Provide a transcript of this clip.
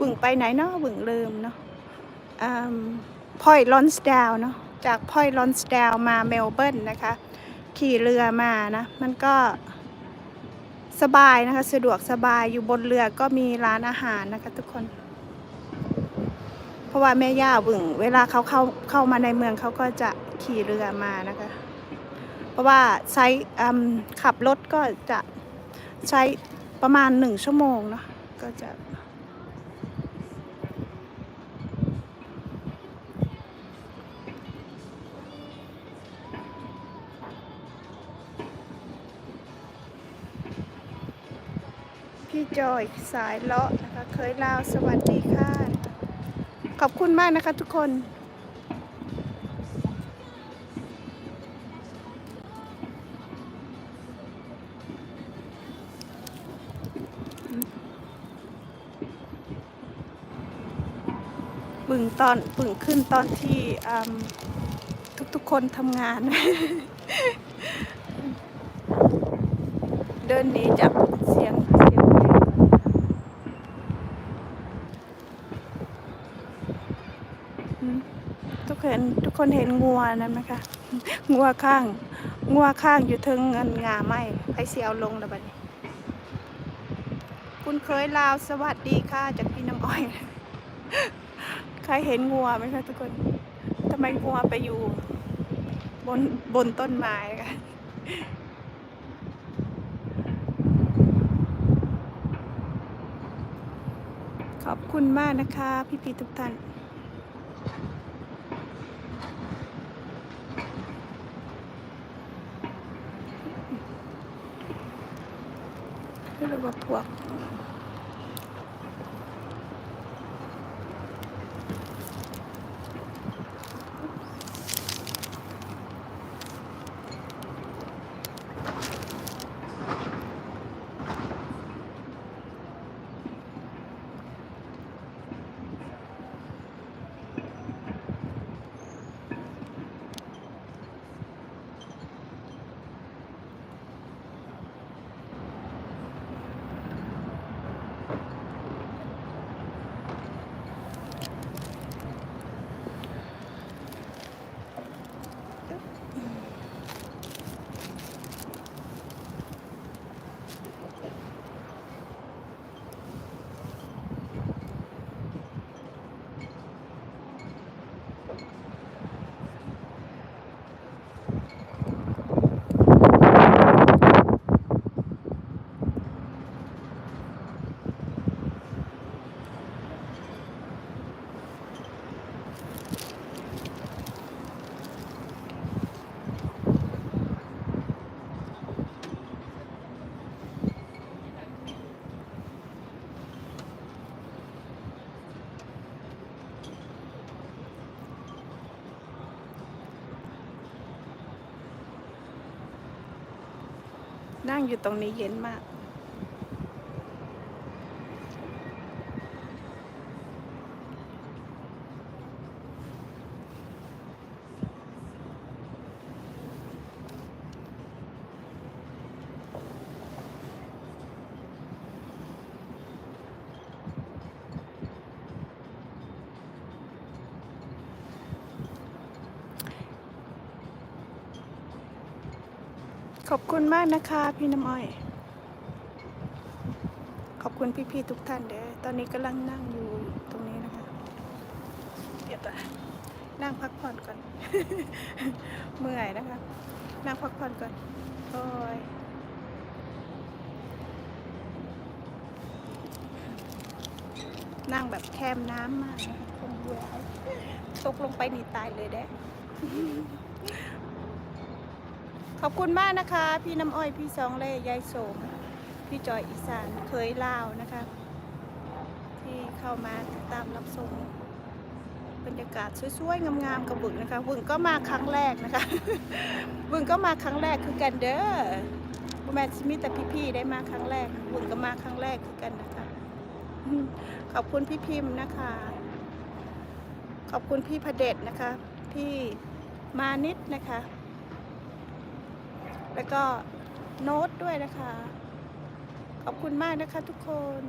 บึ่งไปไหนเนาะบึ่งลืมเนาะพอยลอนสดาวเนาะจากพอยลอนสดาวมาเมลเบิร์นนะคะ ขี่เรือมานะ มันก็สบายนะคะ สะดวกสบายอยู่บนเรือก็มีร้านอาหารนะคะทุกคน เพราะว่าแม่ย่าบึ่ง เวลาเขาเข้าเข้ามาในเมืองเขาก็จะขี่เรือมานะคะ เพราะว่าใช้ขับรถก็จะใช้ประมาณหนึ่งชั่วโมงเนาะก็จะ พี่จอยสายเลาะนะคะ เคยลาวสวัสดีค่ะ ขอบคุณมากนะคะทุกคนปึ่งตอนปึ่งขึ้นตอนที่ทุกๆคนทำงาน เดินหนีจากเสียงเสียงเพลงก่อนอืมทุกค นทุกคนเห็นงัวนั่นไหมคะงัวข้างงัวข้างอยู่ทึงเงินงาไม้ใครเสียเอาลงแล้วบัดนี้ คุณเคยลาวสวัสดีค่ะจากพี่น้ำอ้อยใครเห็นงัวไหมคะทุกคนทำไมงัวไปอยู่ บนบนต้นไม้คะขอบคุณมากนะคะ พี่พีทุกท่าน เรี นั่งอยู่ตรงนี้เย็นมาก ขอบคุณมากนะคะพี่น้ำอ้อย ขอบคุณพี่ๆทุกท่านเด้อตอนนี้กำลังนั่งอยู่ตรงนี้นะคะ เดี๋ยวต่นั่งพักผ่อนก่อน เมื่อยนะคะ นั่งพักผ่อนก่อน โอ้ยนั่งแบบแคมน้ำมากคงเบื่อตกลงไปหนีตายเลยเด้ ขอบคุณมากนะคะ พี่น้ำอ้อยพี่สองเล่ยายโสม พี่จอยอีสานเคยลาวนะคะ ที่เข้ามาติดตามรับชมบรรยากาศสวยๆงามๆกับบึงนะคะบึงก็มาครั้งแรกนะคะบึงก็มาครั้งแรกคือกันเด้อบุแมนซิมิแต่พี่ๆได้มาครั้งแรกบึงก็มาครั้งแรกคือกันนะคะ ขอบคุณพี่พิมพ์นะคะ ขอบคุณพี่พระเดชนะคะ พี่มานิดนะคะ แล้วก็โน้ตด้วยนะคะ ขอบคุณมากนะคะทุกคน